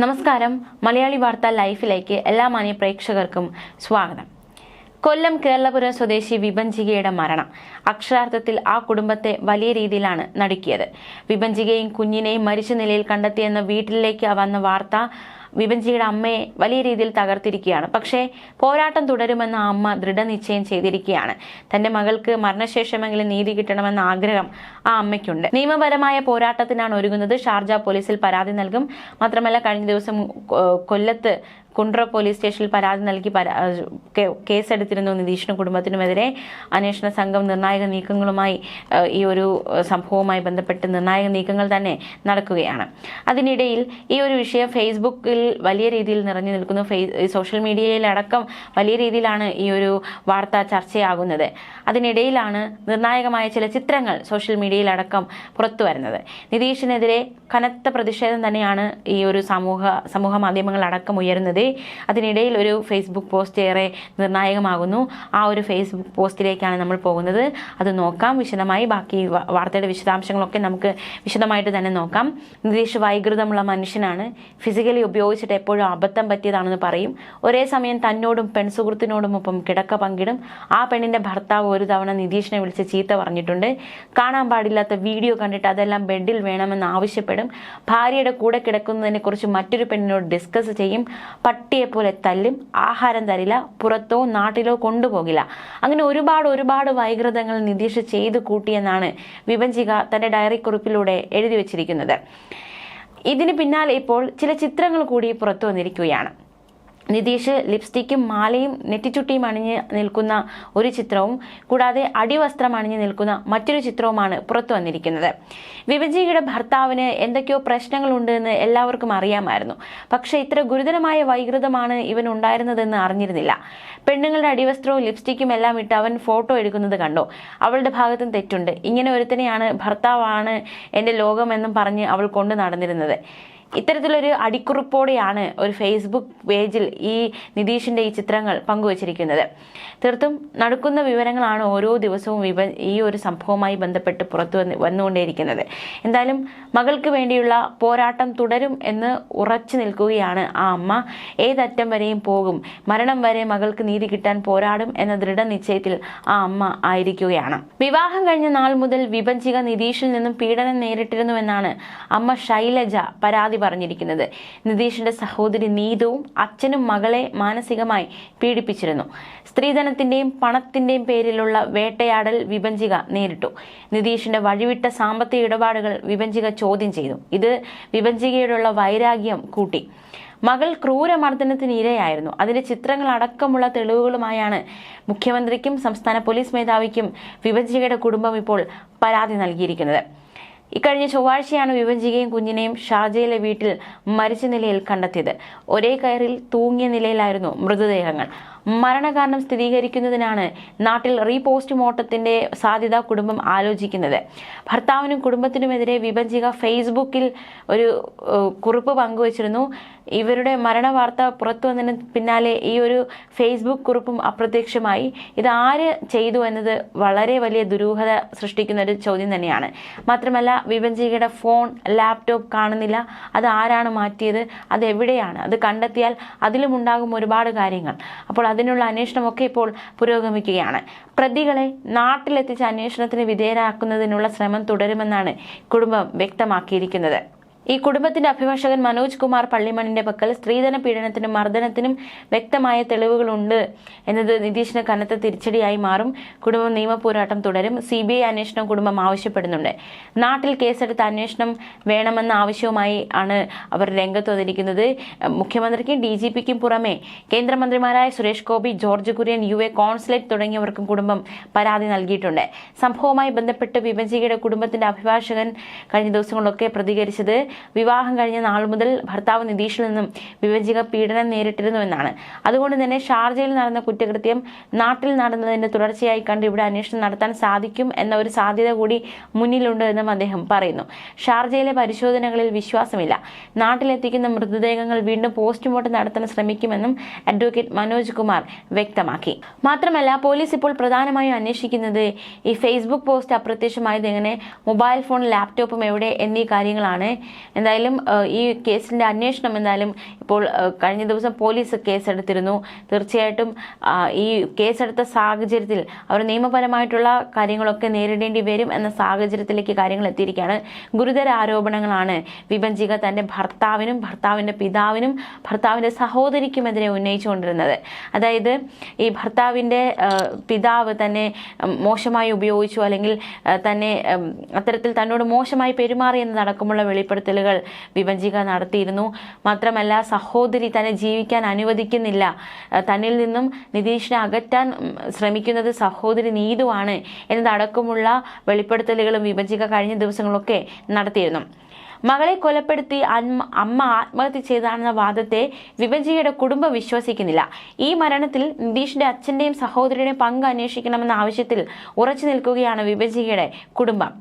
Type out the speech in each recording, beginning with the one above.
നമസ്കാരം. മലയാളി വാർത്ത ലൈഫിലേക്ക് എല്ലാ മാന്യ പ്രേക്ഷകർക്കും സ്വാഗതം. കൊല്ലം കേരളപുരം സ്വദേശി വിഭഞ്ചികയുടെ മരണം. അക്ഷരാർത്ഥത്തിൽ ആ കുടുംബത്തെ വലിയ രീതിയിലാണ് നടുക്കിയത്. വിഭഞ്ചികയും കുഞ്ഞിനെയും മരിച്ച നിലയിൽ കണ്ടെത്തിയെന്ന വീട്ടിലേക്ക് വന്ന വാർത്ത വിഭഞ്ചിയുടെ അമ്മയെ വലിയ രീതിയിൽ തകർത്തിരിക്കുകയാണ്. പക്ഷേ പോരാട്ടം തുടരുമെന്ന് അമ്മ ദൃഢനിശ്ചയം ചെയ്തിരിക്കുകയാണ്. തന്റെ മകൾക്ക് മരണശേഷമെങ്കിലും നീതി കിട്ടണമെന്ന ആഗ്രഹം ആ അമ്മയ്ക്കുണ്ട്. നിയമപരമായ പോരാട്ടത്തിനാണ് ഒരുങ്ങുന്നത്. ഷാർജ പോലീസിൽ പരാതി നൽകും. മാത്രമല്ല കഴിഞ്ഞ ദിവസം കൊല്ലത്ത് കുണ്ട്ര പോലീസ് സ്റ്റേഷനിൽ പരാതി നൽകി കേസെടുത്തിരുന്നു നിതീഷിനും കുടുംബത്തിനുമെതിരെ. അന്വേഷണ സംഘം നിർണായക നീക്കങ്ങളുമായി ഈ ഒരു സംഭവവുമായി ബന്ധപ്പെട്ട് നിർണായക നീക്കങ്ങൾ തന്നെ നടക്കുകയാണ്. അതിനിടയിൽ ഈ ഒരു വിഷയം ഫേസ്ബുക്കിൽ വലിയ രീതിയിൽ നിറഞ്ഞു നിൽക്കുന്നു. സോഷ്യൽ മീഡിയയിലടക്കം വലിയ രീതിയിലാണ് ഈ ഒരു വാർത്ത ചർച്ചയാകുന്നത്. അതിനിടയിലാണ് നിർണായകമായ ചില ചിത്രങ്ങൾ സോഷ്യൽ മീഡിയയിലടക്കം പുറത്തു വരുന്നത് നിതീഷിനെതിരെ കനത്ത പ്രതിഷേധം തന്നെയാണ് ഈ ഒരു സമൂഹ സമൂഹ മാധ്യമങ്ങളടക്കം ഉയരുന്നത്. അതിനിടയിൽ ഒരു ഫേസ്ബുക്ക് പോസ്റ്റ് ഏറെ നിർണായകമാകുന്നു. ആ ഒരു ഫേസ്ബുക്ക് പോസ്റ്റിലേക്കാണ് നമ്മൾ പോകുന്നത്. അത് നോക്കാം. വിശദമായി ബാക്കി വാർത്തയുടെ വിശദാംശങ്ങളൊക്കെ നമുക്ക് വിശദമായിട്ട് തന്നെ നോക്കാം. നിതീഷ് വൈകൃതമുള്ള മനുഷ്യനാണ്. ഫിസിക്കലി ഉപയോഗിച്ചിട്ട് എപ്പോഴും അബദ്ധം പറ്റിയതാണെന്ന് പറയും. ഒരേ സമയം തന്നോടും പെൺസുഹൃത്തിനോടുമൊപ്പം കിടക്ക പങ്കിടും. ആ പെണ്ണിന്റെ ഭർത്താവ് ഒരു തവണ നിതീഷിനെ വിളിച്ച് ചീത്ത പറഞ്ഞിട്ടുണ്ട്. കാണാൻ പാടില്ലാത്ത വീഡിയോ കണ്ടിട്ട് അതെല്ലാം ബെഡിൽ വേണമെന്ന് ആവശ്യപ്പെടും. ഭാര്യയുടെ കൂടെ കിടക്കുന്നതിനെ കുറിച്ച് മറ്റൊരു പെണ്ണിനോട് ഡിസ്കസ് ചെയ്യും. പട്ടിയെ പോലെ തല്ലും ആഹാരം തരില്ല പുറത്തോ നാട്ടിലോ കൊണ്ടുപോകില്ല. അങ്ങനെ ഒരുപാട് ഒരുപാട് വൈകൃതങ്ങൾ നിതീഷ് ചെയ്തു കൂട്ടിയെന്നാണ് വിഭജിക തന്റെ ഡയറി കുറിപ്പിലൂടെ എഴുതി വച്ചിരിക്കുന്നത്. ഇതിന് പിന്നാലെ ഇപ്പോൾ ചില ചിത്രങ്ങൾ കൂടി പുറത്തു വന്നിരിക്കുകയാണ്. നിതീഷ് ലിപ്സ്റ്റിക്കും മാലയും നെറ്റിച്ചുട്ടിയും അണിഞ്ഞ് നിൽക്കുന്ന ഒരു ചിത്രവും കൂടാതെ അടിവസ്ത്രം അണിഞ്ഞ് നിൽക്കുന്ന മറ്റൊരു ചിത്രവുമാണ് പുറത്തു വന്നിരിക്കുന്നത്. വിഭജിയുടെ ഭർത്താവിന് എന്തൊക്കെയോ പ്രശ്നങ്ങളുണ്ട് എന്ന് എല്ലാവർക്കും അറിയാമായിരുന്നു. പക്ഷേ ഇത്ര ഗുരുതരമായ വൈകൃതമാണ് ഇവൻ ഉണ്ടായിരുന്നതെന്ന് അറിഞ്ഞിരുന്നില്ല. പെണ്ണുങ്ങളുടെ അടിവസ്ത്രവും ലിപ്സ്റ്റിക്കും എല്ലാം ഇട്ട് അവൻ ഫോട്ടോ എടുക്കുന്നത് കണ്ടോ. അവളുടെ ഭാഗത്തും തെറ്റുണ്ട്. ഇങ്ങനെ ഒരുത്തനെയാണ് ഭർത്താവാണ് എന്റെ ലോകമെന്നും പറഞ്ഞ് അവൾ കൊണ്ടു നടന്നിരുന്നത്. ഇത്തരത്തിലൊരു അടിക്കുറിപ്പോടെയാണ് ഒരു ഫേസ്ബുക്ക് പേജിൽ ഈ നിതീഷിന്റെ ഈ ചിത്രങ്ങൾ പങ്കുവച്ചിരിക്കുന്നത്. തീർത്തും നടക്കുന്ന വിവരങ്ങളാണ് ഓരോ ദിവസവും ഈ ഒരു സംഭവവുമായി ബന്ധപ്പെട്ട് പുറത്തു വന്ന് വന്നുകൊണ്ടേയിരിക്കുന്നത്. എന്തായാലും മകൾക്ക് വേണ്ടിയുള്ള പോരാട്ടം തുടരും എന്ന് ഉറച്ചു നിൽക്കുകയാണ് ആ അമ്മ. ഏതറ്റം വരെയും പോകും. മരണം വരെ മകൾക്ക് നീതി കിട്ടാൻ പോരാടും എന്ന ദൃഢനിശ്ചയത്തിൽ ആ അമ്മ ആയിരിക്കുകയാണ്. വിവാഹം കഴിഞ്ഞ നാൾ മുതൽ വിഭജിക നിതീഷിൽ നിന്നും പീഡനം നേരിട്ടിരുന്നുവെന്നാണ് അമ്മ ശൈലജ പരാതി പറഞ്ഞിരിക്കുന്നത്. നിതീഷിന്റെ സഹോദരി നീതുവും അച്ഛനും മകളെ മാനസികമായി പീഡിപ്പിച്ചിരുന്നു. സ്ത്രീധനത്തിന്റെയും പണത്തിന്റെയും പേരിലുള്ള വേട്ടയാടൽ വിഭജിക നേരിട്ടു. നിതീഷിന്റെ വഴിവിട്ട സാമ്പത്തിക ഇടപാടുകൾ വിഭജിക ചോദ്യം ചെയ്തു. ഇത് വിഭജികയോടുള്ള വൈരാഗ്യം കൂട്ടി. മകൾ ക്രൂരമർദ്ദനത്തിന് ഇരയായിരുന്നു അതിന്റെ ചിത്രങ്ങൾ അടക്കമുള്ള തെളിവുകളുമായാണ് മുഖ്യമന്ത്രിക്കും സംസ്ഥാന പോലീസ് മേധാവിക്കും വിഭജികയുടെ കുടുംബം ഇപ്പോൾ പരാതി നൽകിയിരിക്കുന്നത്. ഇക്കഴിഞ്ഞ ചൊവ്വാഴ്ചയാണ് വിഭജികയും കുഞ്ഞിനെയും ഷാർജയിലെ വീട്ടിൽ മരിച്ച നിലയിൽ കണ്ടെത്തിയത്. ഒരേ കയറിൽ തൂങ്ങിയ നിലയിലായിരുന്നു മൃതദേഹങ്ങൾ. മരണകാരണം സ്ഥിരീകരിക്കുന്നതിനാണ് നാട്ടിൽ റീപോസ്റ്റ്മോർട്ടത്തിന്റെ സാധ്യത കുടുംബം ആലോചിക്കുന്നത്. ഭർത്താവിനും കുടുംബത്തിനുമെതിരെ വിഭജിക ഫേസ്ബുക്കിൽ ഒരു കുറിപ്പ് പങ്കുവച്ചിരുന്നു. ഇവരുടെ മരണവാർത്ത പുറത്തു വന്നതിന് പിന്നാലെ ഈ ഒരു ഫേസ്ബുക്ക് കുറിപ്പും അപ്രത്യക്ഷമായി. ഇത് ആര് ചെയ്തു എന്നത് വളരെ വലിയ ദുരൂഹത സൃഷ്ടിക്കുന്ന ഒരു ചോദ്യം തന്നെയാണ്. മാത്രമല്ല വിഭജികയുടെ ഫോൺ ലാപ്ടോപ്പ് കാണുന്നില്ല. അത് ആരാണ് മാറ്റിയത്? അത് എവിടെയാണ്? അത് കണ്ടെത്തിയാൽ അതിലും ഉണ്ടാകും ഒരുപാട് കാര്യങ്ങൾ. അപ്പോൾ അതിനുള്ള അന്വേഷണമൊക്കെ ഇപ്പോൾ പുരോഗമിക്കുകയാണ്. പ്രതികളെ നാട്ടിലെത്തിച്ച് അന്വേഷണത്തിന് വിധേയരാക്കുന്നതിനുള്ള ശ്രമം തുടരുമെന്നാണ് കുടുംബം വ്യക്തമാക്കിയിരിക്കുന്നത്. ഈ കുടുംബത്തിന്റെ അഭിഭാഷകൻ മനോജ് കുമാർ പള്ളിമണിന്റെ പക്കൽ സ്ത്രീധന പീഡനത്തിനും മർദ്ദനത്തിനും വ്യക്തമായ തെളിവുകളുണ്ട് എന്നത് നിതീഷിന് കനത്ത തിരിച്ചടിയായി മാറും. കുടുംബം നിയമപോരാട്ടം തുടരും. സി ബി ഐ അന്വേഷണം കുടുംബം ആവശ്യപ്പെടുന്നുണ്ട്. നാട്ടിൽ കേസെടുത്ത അന്വേഷണം വേണമെന്ന ആവശ്യവുമായി ആണ് അവർ രംഗത്ത് വന്നിരിക്കുന്നത്. മുഖ്യമന്ത്രിക്കും ഡി ജി പിക്കും പുറമെ കേന്ദ്രമന്ത്രിമാരായ Suresh Gopi George Kurian U A consulate തുടങ്ങിയവർക്കും കുടുംബം പരാതി നൽകിയിട്ടുണ്ട്. സംഭവവുമായി ബന്ധപ്പെട്ട് വിഭജികയുടെ കുടുംബത്തിന്റെ അഭിഭാഷകൻ കഴിഞ്ഞ ദിവസങ്ങളിലൊക്കെ പ്രതികരിച്ചത് വിവാഹം കഴിഞ്ഞ നാൾ മുതൽ ഭർത്താവ് നിതീഷിൽ നിന്നും വിവജിക പീഡനം നേരിട്ടിരുന്നുവെന്നാണ്. അതുകൊണ്ട് തന്നെ ഷാർജയിൽ നടന്ന കുറ്റകൃത്യം നാട്ടിൽ നടന്നതിന്റെ തുടർച്ചയായി കണ്ട് ഇവിടെ അന്വേഷണം നടത്താൻ സാധിക്കും എന്ന ഒരു സാധ്യത കൂടി മുന്നിലുണ്ട് എന്നും അദ്ദേഹം പറയുന്നു. ഷാർജയിലെ പരിശോധനകളിൽ വിശ്വാസമില്ല. നാട്ടിലെത്തിക്കുന്ന മൃതദേഹങ്ങൾ വീണ്ടും പോസ്റ്റ്മോർട്ടം നടത്താൻ ശ്രമിക്കുമെന്നും അഡ്വക്കേറ്റ് മനോജ് കുമാർ വ്യക്തമാക്കി. മാത്രമല്ല പോലീസ് ഇപ്പോൾ പ്രധാനമായും അന്വേഷിക്കുന്നത് ഈ ഫേസ്ബുക്ക് പോസ്റ്റ് അപ്രത്യക്ഷമായത് എങ്ങനെ? മൊബൈൽ ഫോൺ ലാപ്ടോപ്പും എവിടെ? എന്നീ കാര്യങ്ങളാണ് എന്തായാലും ഈ കേസിന്റെ അന്വേഷണം എന്തായാലും ഇപ്പോൾ കഴിഞ്ഞ ദിവസം പോലീസ് കേസെടുത്തിരുന്നു. തീർച്ചയായിട്ടും ഈ കേസെടുത്ത സാഹചര്യത്തിൽ അവർ നിയമപരമായിട്ടുള്ള കാര്യങ്ങളൊക്കെ നേരിടേണ്ടി വരും എന്ന സാഹചര്യത്തിലേക്ക് കാര്യങ്ങൾ എത്തിയിരിക്കുകയാണ്. ഗുരുതര ആരോപണങ്ങളാണ് വിഭജിക തന്റെ ഭർത്താവിനും ഭർത്താവിന്റെ പിതാവിനും ഭർത്താവിന്റെ സഹോദരിക്കുമെതിരെ ഉന്നയിച്ചുകൊണ്ടിരുന്നത്. അതായത് ഈ ഭർത്താവിന്റെ പിതാവ് തന്നെ മോശമായി ഉപയോഗിച്ചു അല്ലെങ്കിൽ തന്നെ അത്തരത്തിൽ തന്നോട് മോശമായി പെരുമാറി എന്നതടക്കമുള്ള വെളിപ്പെടുത്തലുകൾ വിഭജിക നടത്തിയിരുന്നു. മാത്രമല്ല സഹോദരി തന്നെ ജീവിക്കാൻ അനുവദിക്കുന്നില്ല. തന്നിൽ നിന്നും നിതീഷിനെ അകറ്റാൻ ശ്രമിക്കുന്നത് സഹോദരി നീതുവാണ് എന്നതടക്കമുള്ള വെളിപ്പെടുത്തലുകളും വിഭജിക കഴിഞ്ഞ ദിവസങ്ങളൊക്കെ നടത്തിയിരുന്നു. മകളെ കൊലപ്പെടുത്തി അമ്മ ആത്മഹത്യ ചെയ്താണെന്ന വാദത്തെ വിഭജിയുടെ കുടുംബം വിശ്വസിക്കുന്നില്ല. ഈ മരണത്തിൽ നിതീഷിന്റെ അച്ഛന്റെയും സഹോദരിയുടെയും പങ്ക് അന്വേഷിക്കണമെന്ന ആവശ്യത്തിൽ ഉറച്ചു നിൽക്കുകയാണ് വിഭജിയുടെ കുടുംബം.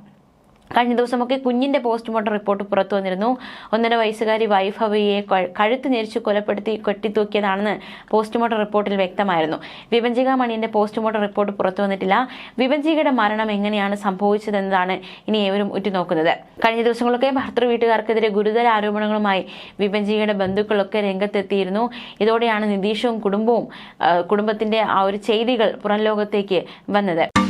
കഴിഞ്ഞ ദിവസമൊക്കെ കുഞ്ഞിന്റെ പോസ്റ്റ്മോർട്ടം റിപ്പോർട്ട് പുറത്തു വന്നിരുന്നു. ഒന്നര വയസ്സുകാരി വൈഭവിയെ കഴുത്ത് ഞെരിച്ച് കൊലപ്പെടുത്തി കെട്ടിത്തൂക്കിയതാണെന്ന് പോസ്റ്റ്മോർട്ടം റിപ്പോർട്ടിൽ വ്യക്തമായിരുന്നു. വിഭഞ്ചിക മണിയന്റെ പോസ്റ്റ്മോർട്ടം റിപ്പോർട്ട് പുറത്തു വന്നിട്ടില്ല. വിഭഞ്ചികയുടെ മരണം എങ്ങനെയാണ് സംഭവിച്ചതെന്നതാണ് ഇനി ഏവരും ഉറ്റുനോക്കുന്നത്. കഴിഞ്ഞ ദിവസങ്ങളൊക്കെ ഭർത്തൃ വീട്ടുകാർക്കെതിരെ ഗുരുതര ആരോപണങ്ങളുമായി വിഭഞ്ചികയുടെ ബന്ധുക്കളൊക്കെ രംഗത്തെത്തിയിരുന്നു. ഇതോടെയാണ് നിതീഷും കുടുംബവും കുടുംബത്തിന്റെ ആ ഒരു ചെയ്തികൾ പുറം ലോകത്തേക്ക് വന്നത്.